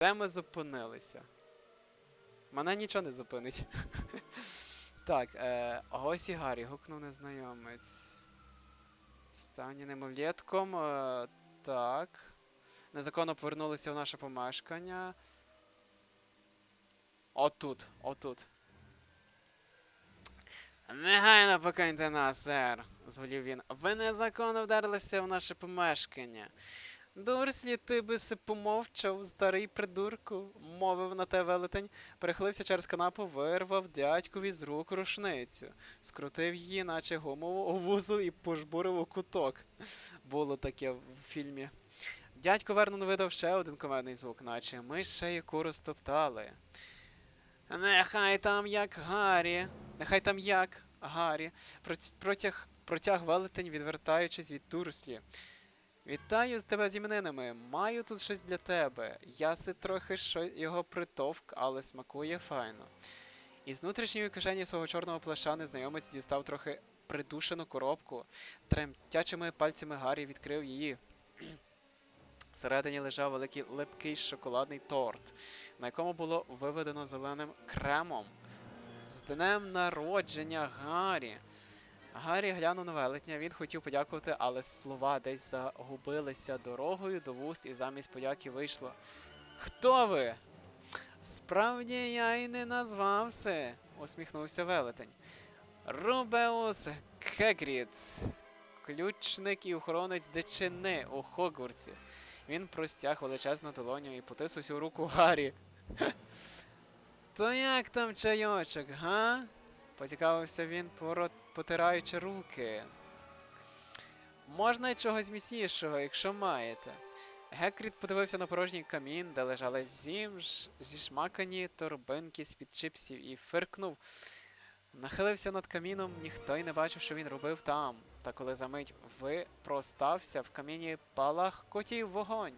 Де ми зупинилися? Мене нічого не зупинить. так, е, ось і Гаррі, гукнув незнайомець. Стані немовлєтком. Е, так. Незаконно повернулися в наше помешкання. Отут, отут. Негайно покиньте нас, сер, зволів він. Ви незаконно вдарилися в наше помешкання. Дурслі, ти би си помовчав, старий придурку, мовив на те велетень, перехилився через канапу, вирвав дядькові з рук рушницю, скрутив її, наче гумову вузу, і пожбурив у куток. Було таке в фільмі. Дядько Вернон видав ще один комедний звук, наче ми ще яку розтоптали. Нехай там як Гаррі, нехай там як Гаррі, протяг, протяг велетень, відвертаючись від Турслі. Вітаю з тебе з іменинами. Маю тут щось для тебе. Яси трохи що його притовк, але смакує файно. Із внутрішньої кишені свого чорного плаща незнайомець дістав трохи придушену коробку. Тремтячими пальцями Гаррі відкрив її. Всередині лежав великий липкий шоколадний торт, на якому було виведено зеленим кремом. З днем народження Гаррі! Гаррі глянув на велетня, він хотів подякувати, але слова десь загубилися дорогою до вуст, і замість подяки вийшло. Хто ви? Справді я й не назвався, усміхнувся велетень. Рубеус Хегрід, ключник і охоронець дичини у Хогвартсі. Він простяг величезну долоню і потис усю руку Гаррі. То як там чайочок, га? Поцікавився він, поро- потираючи руки. Можна й чогось міцнішого, якщо маєте. Гекріт подивився на порожній камін, де лежали зімж, зішмакані торбинки з-під чипсів, і фиркнув. Нахилився над каміном, ніхто й не бачив, що він робив там. Та коли за мить випростався, в каміні палах котів вогонь.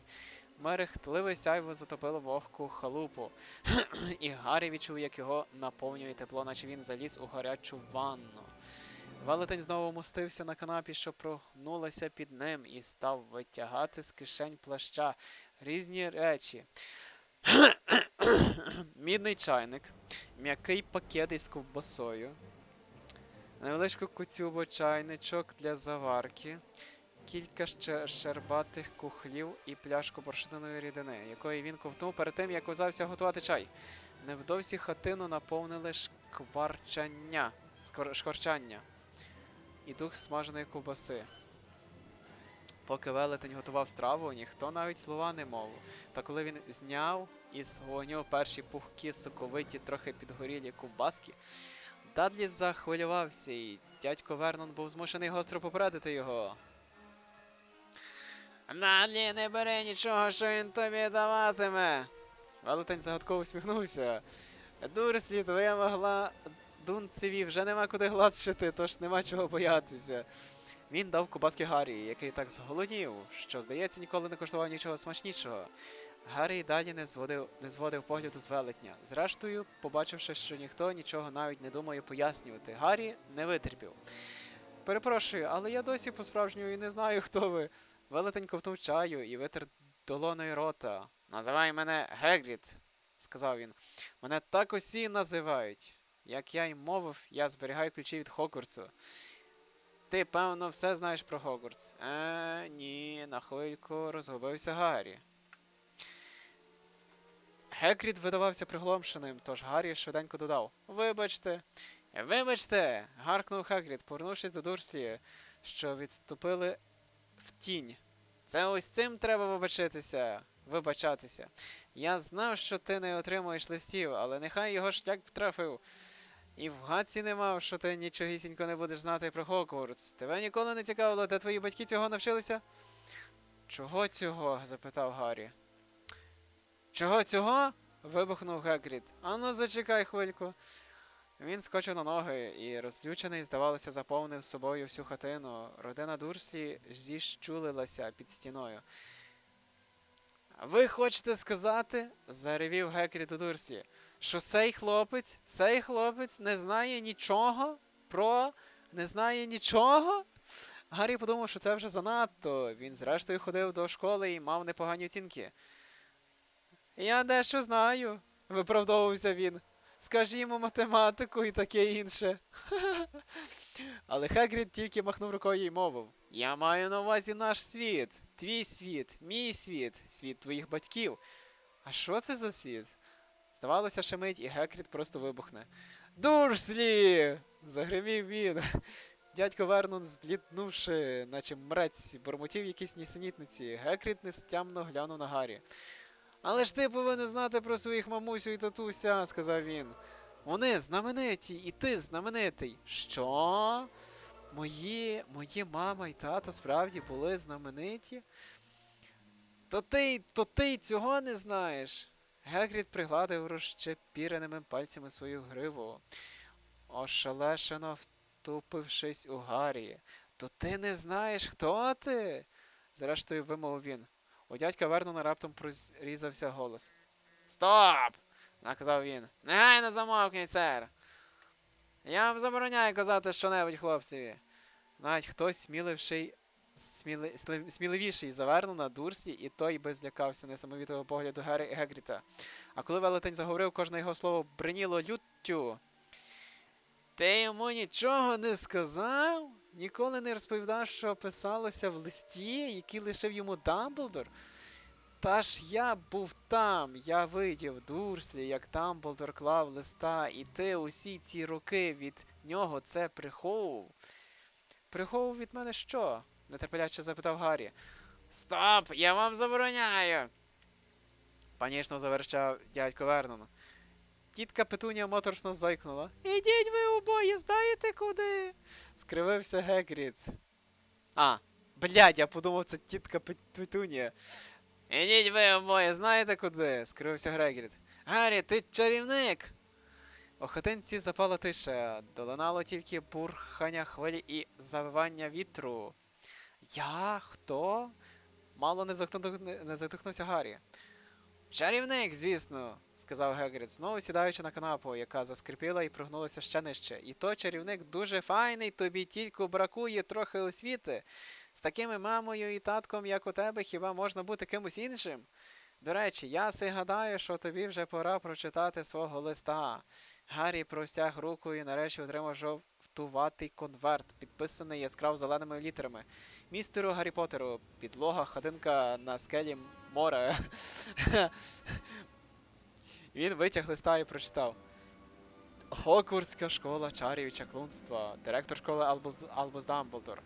Мерехтливе сяйво затопило вогку халупу. І Гаррі відчув, як його наповнює тепло, наче він заліз у гарячу ванну. Велетень знову мостився на канапі, що прогнулася під ним, і став витягати з кишень плаща різні речі. Мідний чайник, м'який пакет із ковбасою, невеличку куцюбу чайничок для заварки, кілька ще щербатих кухлів і пляшку поршненої рідини, якої він ковтнув перед тим, як узявся готувати чай. Невдовзі хатину наповнили шкварчання, шкварчання і дух смаженої ковбаси. Поки велетень готував страву, ніхто навіть слова не мовив. Та коли він зняв із вогню перші пухкі, соковиті, трохи підгорілі ковбаски, Дадлі захвилювався, і дядько Вернон був змушений гостро попередити його. Дадлі, не бери нічого, що він тобі даватиме. Велетень загадково усміхнувся. Дурслі, твоя могла дунцеві вже нема куди гладшити, тож нема чого боятися. Він дав кубаски Гаррі, який так зголоднів, що, здається, ніколи не коштував нічого смачнішого. Гаррі далі не зводив, не зводив погляду з велетня. Зрештою, побачивши, що ніхто нічого навіть не думає пояснювати, Гаррі не витерпів. Перепрошую, але я досі по-справжньому і не знаю, хто ви. Велетень ковтнув чаю і витер долоною рота. Називай мене Гегрід, сказав він. Мене так усі називають. Як я й мовив, я зберігаю ключі від Хогвартсу. Ти, певно, все знаєш про Хогвартс. Е, ні, на хвильку розгубився Гаррі. Гекрід видавався пригломшеним, тож Гаррі швиденько додав: Вибачте. Вибачте. гаркнув Хагрід, повернувшись до Дурслі, що відступили в тінь. Це ось цим треба вибачитися. Вибачатися. Я знав, що ти не отримуєш листів, але нехай його шлях трафив. І в гадці не мав, що ти нічогісінько не будеш знати про Хогвартс. Тебе ніколи не цікавило, де твої батьки цього навчилися? Чого цього? запитав Гаррі. Чого цього? вибухнув Гегрід. Ану, зачекай хвильку. Він скочив на ноги і, розлючений, здавалося, заповнив собою всю хатину. Родина Дурслі зіщулилася під стіною. Ви хочете сказати, заревів Гекрід у Дурслі, що цей хлопець, цей хлопець не знає нічого про. не знає нічого? Гаррі подумав, що це вже занадто. Він зрештою ходив до школи і мав непогані оцінки. Я дещо знаю, виправдовувався він. Скажімо математику і таке інше. Але Хагрід тільки махнув рукою і мовив: Я маю на увазі наш світ, твій світ, мій світ, світ твоїх батьків. А що це за світ? Здавалося, ще мить, і Гекрід просто вибухне. Дурслі! загримів він. Дядько Вернон, збліднувши, наче мрець, бурмотів якісь нісенітниці. Гекрід нестямно глянув на Гаррі. Але ж ти повинен знати про своїх мамусю і татуся, сказав він. Вони знамениті, і ти знаменитий. Що? Мої, мої мама і тато справді були знамениті? То ти, то ти цього не знаєш. Гегрід пригладив розщепіреними пальцями свою гриву, ошелешено втупившись у Гаррі. То ти не знаєш, хто ти? зрештою вимовив він. У дядька Вернона раптом прорізався голос. Стоп! наказав він. Негайно замовкніть, сер. Я вам забороняю казати що-небудь хлопцеві. Навіть хтось сміливший, сміли, сміливіший за Вернона, Дурслі, і той би злякався несамовітого погляду Гері Гегріта. А коли велетень заговорив, кожне його слово бриніло люттю. Ти йому нічого не сказав? Ніколи не розповідав, що писалося в листі, який лишив йому Дамблдор? Та ж я був там, я видів Дурслі, як Дамблдор клав листа, і ти усі ці роки від нього це приховував. Приховував від мене що? Нетерпляче запитав Гаррі. Стоп! Я вам забороняю. Панічно завершав дядько Вернон. Тітка Петунія моторшно зойкнула. Ідіть ви обоє, знаєте куди? скривився Гегрід. А, блядь, я подумав, це тітка Пет- Петунія. Ідіть ви обоє, знаєте куди? скривився Грегрід. Гаррі, ти чарівник. У хатинці запала тиша, долинало тільки бурхання хвилі і завивання вітру. Я? Хто? Мало не, захтух... не затихнувся Гаррі. Чарівник, звісно, сказав Гегрід, знову сідаючи на канапу, яка заскрипіла і прогнулася ще нижче. І то чарівник дуже файний, тобі тільки бракує трохи освіти. З такими мамою і татком, як у тебе, хіба можна бути кимось іншим? До речі, я си гадаю, що тобі вже пора прочитати свого листа. Гаррі простяг руку і нарешті отримав жовтуватий конверт, підписаний яскраво зеленими літерами. Містеру Гаррі Поттеру, підлога, хатинка на скелі море. Він витяг листа і прочитав. Хогвартська школа чарів і чаклунства, директор школи Албус, Албус Дамблдор,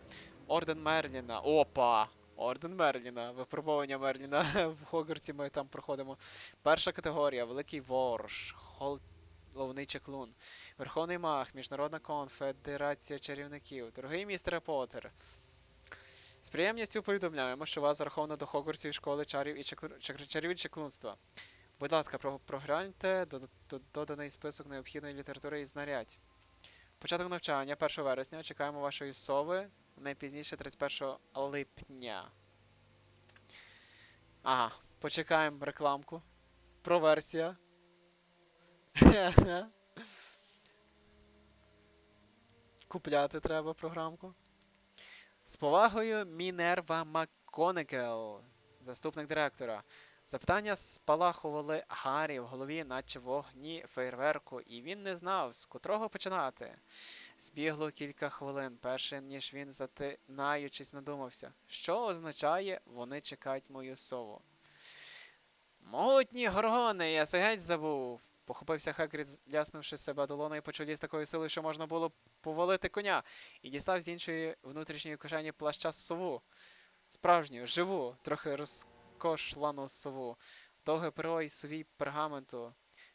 Орден Мерліна. Опа! Орден Мерліна, випробування Мерліна в Хогвартсі ми там проходимо. Перша категорія Великий Ворож, Головний чаклун, Верховний Маг, Міжнародна конфедерація чарівників, дорогий містере Поттер. З приємністю повідомляємо, що вас зараховано до Хогвартської школи чарів і чаклу- чарів і чаклунства. Будь ласка, прогляньте до- до- доданий список необхідної літератури і знарядь. Початок навчання 1 вересня. Чекаємо вашої сови найпізніше 31 липня. Ага, почекаємо рекламку. Проверсія. Купляти треба програмку. З повагою Мінерва МакКонекел, заступник директора. Запитання спалахували Гаррі в голові, наче вогні фейерверку, і він не знав, з котрого починати. Збігло кілька хвилин, перше ніж він, затинаючись, надумався, що означає вони чекають мою сову. Могутні горгони, я геть забув. Похопився Хагрід, ляснувши себе долоною по чолі з такою силою, що можна було повалити коня, і дістав з іншої внутрішньої кишені плаща сову. Справжню, живу, трохи розкошлану сову, довге перо і сувій пергаменту.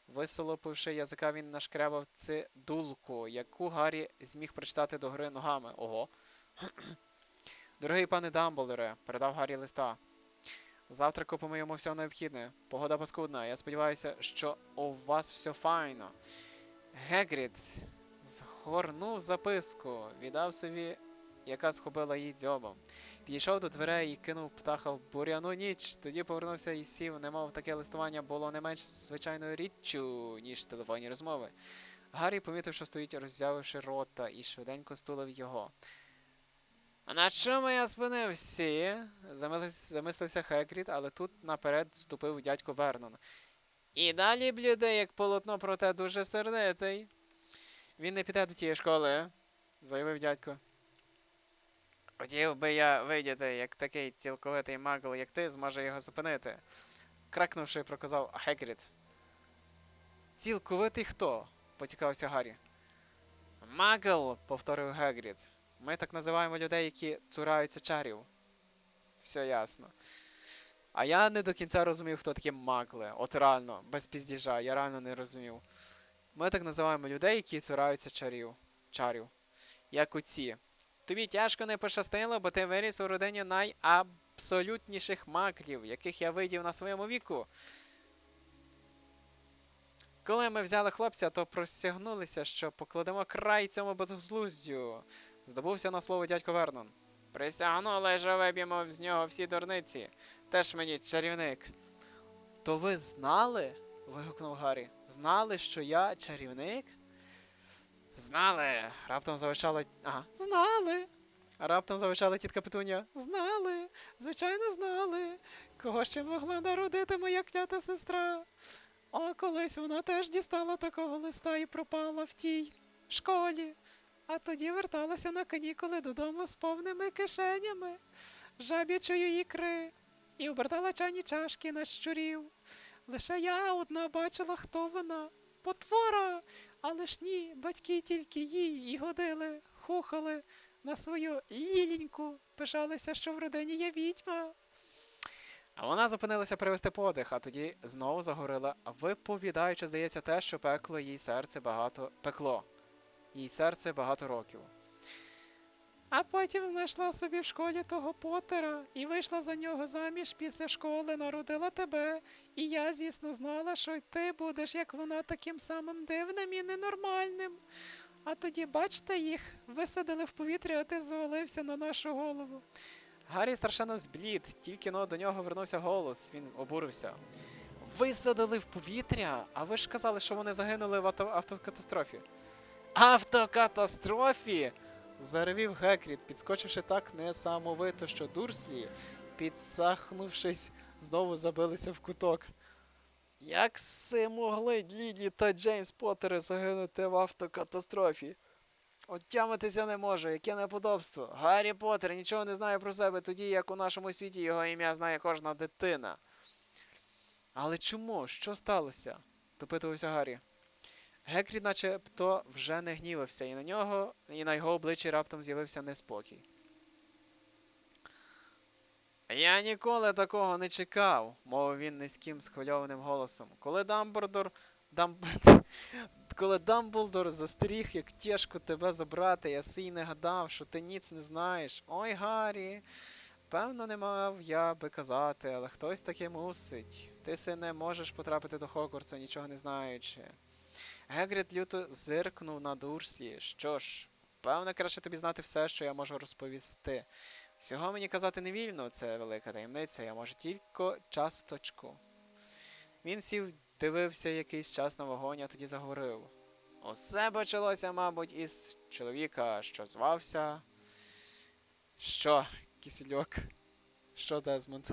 Висолопивши язика, він нашкрябав цидулку, яку Гаррі зміг прочитати до гори ногами. Ого. Дорогий пане Дамблдоре, передав Гаррі листа. Завтра купимо йому все необхідне. Погода паскудна. Я сподіваюся, що у вас все файно. Гегрід згорнув записку, віддав собі, яка схопила її дзьобом. Підійшов до дверей і кинув птаха в буряну ніч. Тоді повернувся і сів, немов таке листування було не менш звичайною річчю, ніж телефонні розмови. Гаррі помітив, що стоїть, роззявивши рота, і швиденько стулив його. А на чому я? Замилився- Замислився Хекрід, але тут наперед ступив дядько Вернон. І далі бліде, як полотно, проте дуже сердитий. Він не піде до тієї школи, заявив дядько. Хотів би я видіти, як такий цілковитий магл, як ти, зможе його зупинити. Кракнувши, проказав Хегрід. Цілковитий хто? поцікавився Гаррі. Магл, повторив Гегрід. Ми так називаємо людей, які цураються чарів. Все ясно. А я не до кінця розумів, хто такі магли. От реально, без піздіжа, я реально не розумів. Ми так називаємо людей, які цураються чарів. чарів. Як оці. Тобі тяжко не пощастило, бо ти виріс у родині найабсолютніших маклів, яких я видів на своєму віку. Коли ми взяли хлопця, то просягнулися, що покладемо край цьому безглуздю. Здобувся на слово дядько Вернон. Присягнули, що виб'ємо з нього всі дурниці. Теж мені чарівник. То ви знали? вигукнув Гаррі. Знали, що я чарівник? Знали. Раптом завищала. Ага. Знали. Раптом завищала тітка Петуня. Знали. Звичайно, знали. Кого ще могла народити моя клята сестра? А колись вона теж дістала такого листа і пропала в тій школі. А тоді верталася на канікули додому з повними кишенями, жаб'ячої ікри, і обертала чайні чашки на щурів. Лише я одна бачила, хто вона. Потвора. Але ж ні, батьки тільки їй і годили, хухали на свою ліліньку, пишалися, що в родині є відьма. А вона зупинилася привести подих, а тоді знову загорила, виповідаючи, здається, те, що пекло їй серце багато пекло. Їй серце багато років. А потім знайшла собі в школі того Поттера і вийшла за нього заміж після школи, народила тебе. І я, звісно, знала, що й ти будеш, як вона, таким самим дивним і ненормальним. А тоді, бачите, їх висадили в повітря, а ти звалився на нашу голову. Гаррі страшенно зблід, тільки но до нього вернувся голос, він обурився. Висадили в повітря? А ви ж казали, що вони загинули в авто- автокатастрофі. Автокатастрофі? заревів Гекріт, підскочивши так несамовито, що дурслі, підсахнувшись, знову забилися в куток. Як си могли Ліді та Джеймс Поттери загинути в автокатастрофі? Отямитися не можу, яке неподобство. Гаррі Поттер нічого не знає про себе тоді, як у нашому світі його ім'я знає кожна дитина. Але чому? Що сталося? допитувався Гаррі. Гекрід начебто вже не гнівався, і на нього, і на його обличчі раптом з'явився неспокій. Я ніколи такого не чекав, мовив він низьким схвильованим голосом. Коли Дамблдор. Дам... Коли Дамблдор застеріг, як тяжко тебе забрати, я сій не гадав, що ти ніц не знаєш. Ой, Гаррі. Певно, не мав я би казати, але хтось таки мусить. Ти си не можеш потрапити до Хогвартсу, нічого не знаючи. Гегрід люто зиркнув на Дурслі. Що ж, певно, краще тобі знати все, що я можу розповісти. Всього мені казати не вільно, це велика таємниця, я можу тільки часточку. Він сів, дивився якийсь час на вогонь, а тоді заговорив. Усе почалося, мабуть, із чоловіка, що звався. Що, кисельок? Що, Дезмонд?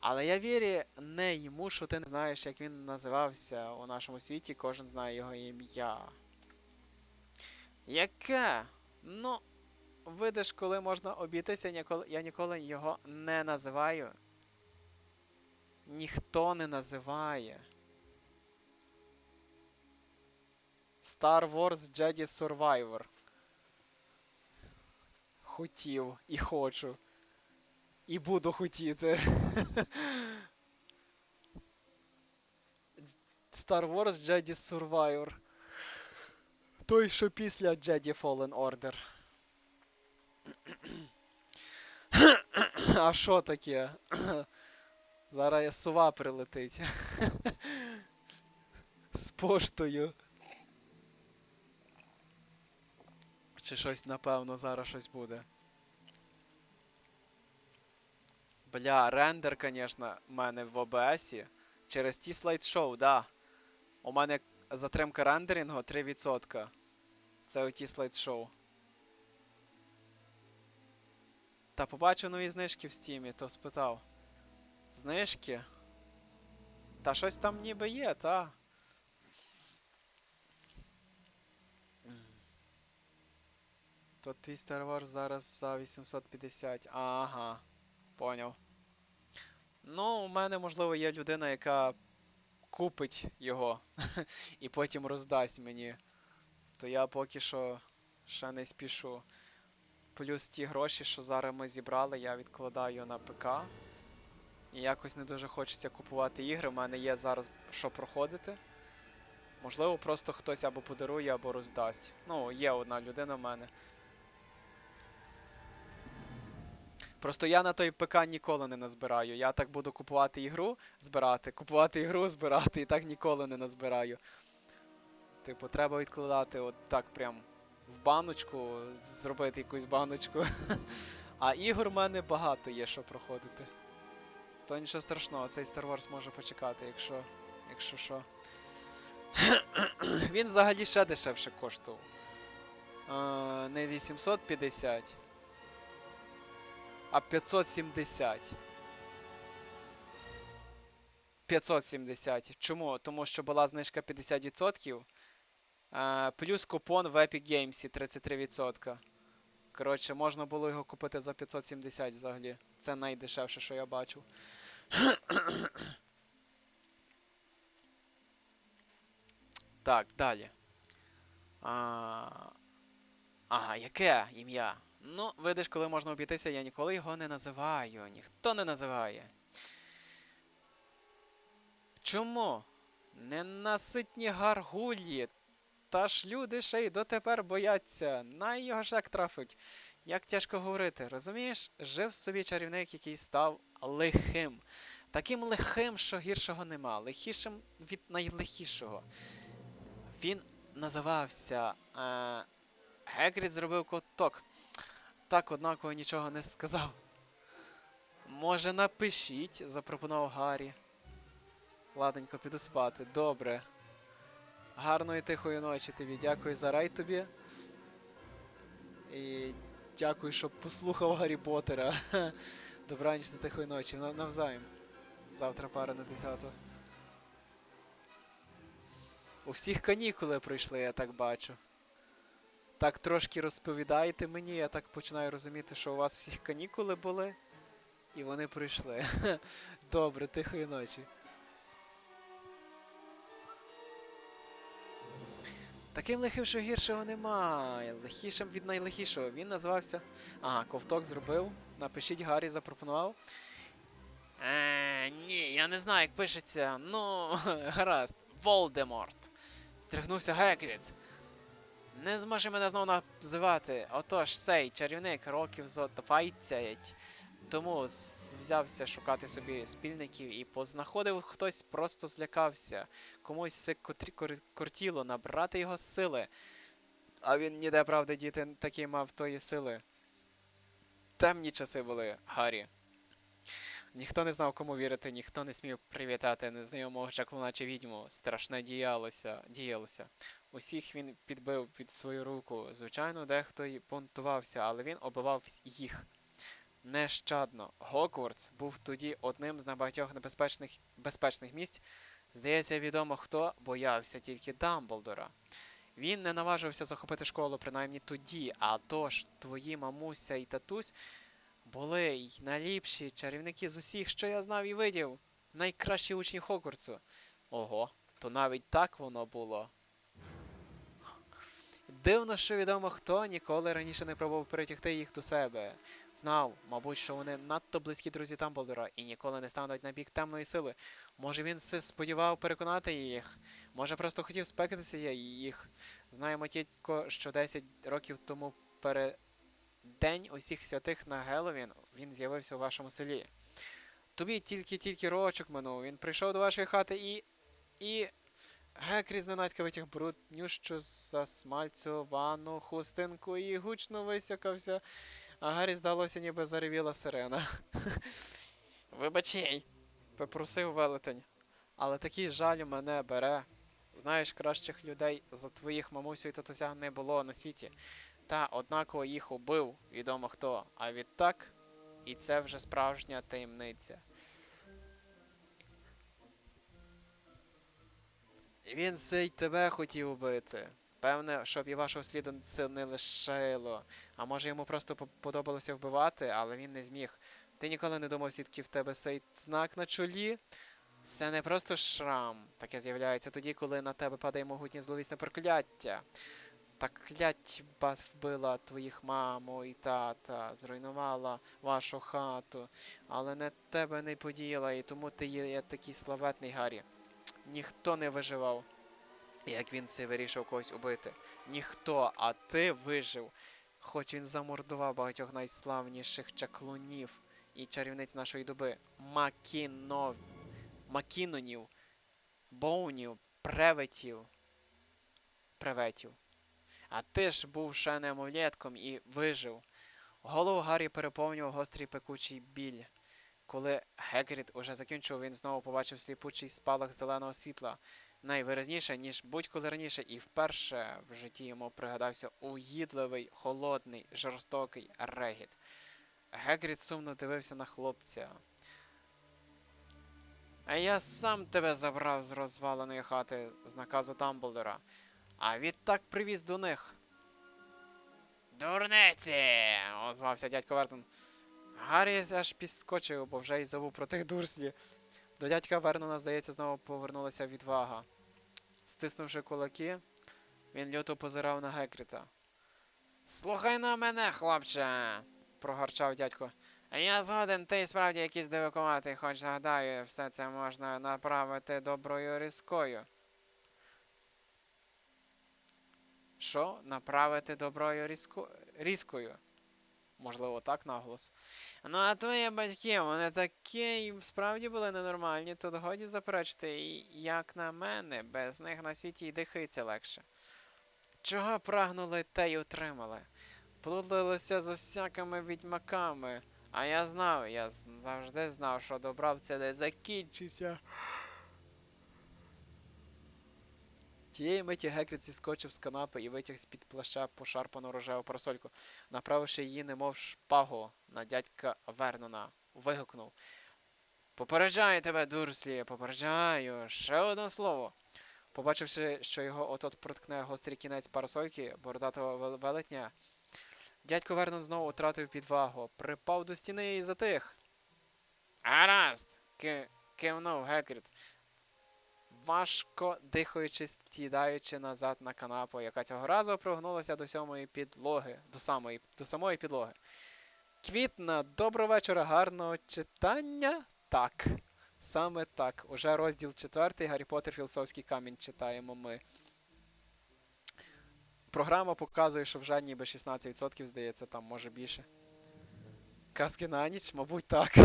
Але я вірю не йому, що ти не знаєш, як він називався у нашому світі, кожен знає його ім'я. Яке? Ну, видиш, коли можна обійтися, я ніколи його не називаю. Ніхто не називає. Star Wars Jedi Survivor. Хотів і хочу. І буду хотіти. Star Wars Jedi Survivor. Той, що після Jedi Fallen Order. а що таке? Зараз я сова прилетить. З поштою. Чи щось, напевно, зараз щось буде. Бля, рендер, конечно, в мене в OBS. Через ті слайд-шоу, да. У мене затримка рендерингу 3%. Це оті слайд-шоу. Та побачив нові знижки в стімі, то спитав. Знижки? Та щось там ніби є, та. То твій Star зараз за 850. Ага. Поняв. Ну, у мене, можливо, є людина, яка купить його і потім роздасть мені. То я поки що ще не спішу. Плюс ті гроші, що зараз ми зібрали, я відкладаю на ПК. І якось не дуже хочеться купувати ігри. У мене є зараз що проходити. Можливо, просто хтось або подарує, або роздасть. Ну, є одна людина в мене. Просто я на той ПК ніколи не назбираю. Я так буду купувати ігру, збирати, купувати ігру, збирати, і так ніколи не назбираю. Типу, треба відкладати от так прям в баночку, зробити якусь баночку. А ігор в мене багато є, що проходити. То нічого страшного, цей Star Wars може почекати, якщо. якщо що. Він взагалі ще дешевше коштував. Е, не 850, а 570. 570. Чому? Тому що була знижка 50%. Е, плюс купон в Epic Games 33%. Коротше, можна було його купити за 570 взагалі. Це найдешевше, що я бачив. так, далі. А... Ага, яке ім'я? Ну, видиш, коли можна обійтися, я ніколи його не називаю. Ніхто не називає. Чому? Ненаситні гаргулі. Та ж люди ще й дотепер бояться. Най його ж як трафить. Як тяжко говорити, розумієш? Жив собі чарівник, який став лихим. Таким лихим, що гіршого нема. Лихішим від найлихішого. Він називався. Е... Гегрід зробив коток. Так, однаково нічого не сказав. Може, напишіть, запропонував Гаррі. Ладненько, піду спати. Добре. Гарної тихої ночі тобі. Дякую за рейд тобі. І дякую, що послухав Гаррі Поттера. Добраніч та тихої ночі. Нав- Навзаєм. Завтра пара на 10. У всіх канікули прийшли, я так бачу. Так трошки розповідаєте мені, я так починаю розуміти, що у вас всіх канікули були. І вони прийшли. Добре, тихої ночі. Таким лихим, що гіршого немає. Лихішим від найлихішого. Він називався. Ага, ковток зробив. Напишіть Гаррі, запропонував. Е, ні, я не знаю, як пишеться. Ну, гаразд. Волдеморт. Стригнувся Гекріт. Не зможе мене знову називати. Отож, цей чарівник років зо 20. Тому взявся шукати собі спільників і познаходив хтось просто злякався. Комусь кортіло набрати його сили. А він ніде, правда, діти такі мав тої сили. Темні часи були, Гаррі. Ніхто не знав, кому вірити, ніхто не смів привітати незнайомого чаклуна чи відьму. Страшне діялося, діялося. Усіх він підбив під свою руку. Звичайно, дехто й бунтувався, але він обивав їх нещадно. Гогвартс був тоді одним з небагатьох небезпечних безпечних місць. Здається, відомо хто боявся тільки Дамблдора. Він не наважився захопити школу, принаймні тоді, а тож твої мамуся і татусь були й найліпші чарівники з усіх, що я знав і видів. Найкращі учні Хогвартсу. Ого, то навіть так воно було. Дивно, що відомо хто ніколи раніше не пробував перетягти їх до себе. Знав, мабуть, що вони надто близькі друзі Дамблдора і ніколи не стануть на бік темної сили. Може він сподівав переконати їх, може просто хотів спекатися їх. Знаємо тільки, що 10 років тому перед День усіх святих на Геловін він з'явився у вашому селі. Тобі тільки-тільки рочок минув. Він прийшов до вашої хати і. і. Гекрі зненацька витяг бруднющу засмальцьовану хустинку і гучно висякався, а Гаррі здалося, ніби заревіла сирена. Вибачай, попросив велетень. Але такий жаль мене бере. Знаєш, кращих людей за твоїх мамусю і татуся не було на світі. Та однаково їх убив відомо хто. А відтак, і це вже справжня таємниця. Він сей тебе хотів убити. Певне, щоб і вашого сліду це не лишило. А може йому просто по- подобалося вбивати, але він не зміг. Ти ніколи не думав, звідки в тебе цей знак на чолі? Це не просто шрам. Таке з'являється тоді, коли на тебе падає могутнє зловісне прокляття. Та клятьба вбила твоїх маму і тата, зруйнувала вашу хату, але не тебе не подіяла, і тому ти є такий славетний Гаррі. Ніхто не виживав, як він це вирішив когось убити. Ніхто, а ти вижив. Хоч він замордував багатьох найславніших чаклунів і чарівниць нашої доби. Макінов... Макінонів, боунів, преветів. Преветів. А ти ж був ще немовлятком і вижив. Голову Гаррі переповнював гострий пекучий біль. Коли Гегрід уже закінчив, він знову побачив сліпучий спалах зеленого світла, найвиразніше, ніж будь-коли раніше, і вперше в житті йому пригадався уїдливий, холодний, жорстокий регіт. Гегрід сумно дивився на хлопця. А я сам тебе забрав з розваленої хати з наказу Дамблдора, а відтак привіз до них. Дурниці! озвався дядько Вертон. Гаррі аж підскочив, бо вже й забув про тих дурслі. До дядька Вернона, здається, знову повернулася відвага. Стиснувши кулаки, він люто позирав на Гекріта. Слухай на мене, хлопче, прогарчав дядько. Я згоден, ти справді якийсь дивакуватий, хоч нагадаю, все це можна направити доброю різкою. Що? Направити доброю різко... різкою? Можливо, так наголос. Ну, а твої батьки, вони такі справді були ненормальні, тут годі заперечити, і, як на мене, без них на світі й дихається легше. Чого прагнули, те й отримали. Плудлилися з усякими відьмаками. А я знав, я завжди знав, що добра в це не закінчиться. Тієї миті Гекріт зіскочив з канапи і витяг з-під плаща пошарпану рожеву парасольку, направивши її, немов шпагу на дядька Вернона, вигукнув. Попереджаю тебе, Дурслі, попереджаю, ще одне слово. Побачивши, що його от-от проткне гострий кінець парасольки, бородатого велетня, дядько Вернон знову втратив підвагу, припав до стіни і затих. Гаразд, кивнув Гекріт, важко дихаючи, стідаючи назад на канапу, яка цього разу прогнулася до сьомої підлоги, до самої, до самої підлоги. Квітна, доброго вечора, гарного читання. Так. Саме так. Уже розділ четвертий Гаррі Поттер Філософський камінь читаємо ми. Програма показує, що вже ніби 16%, здається, там може більше. Казки на ніч, мабуть, так.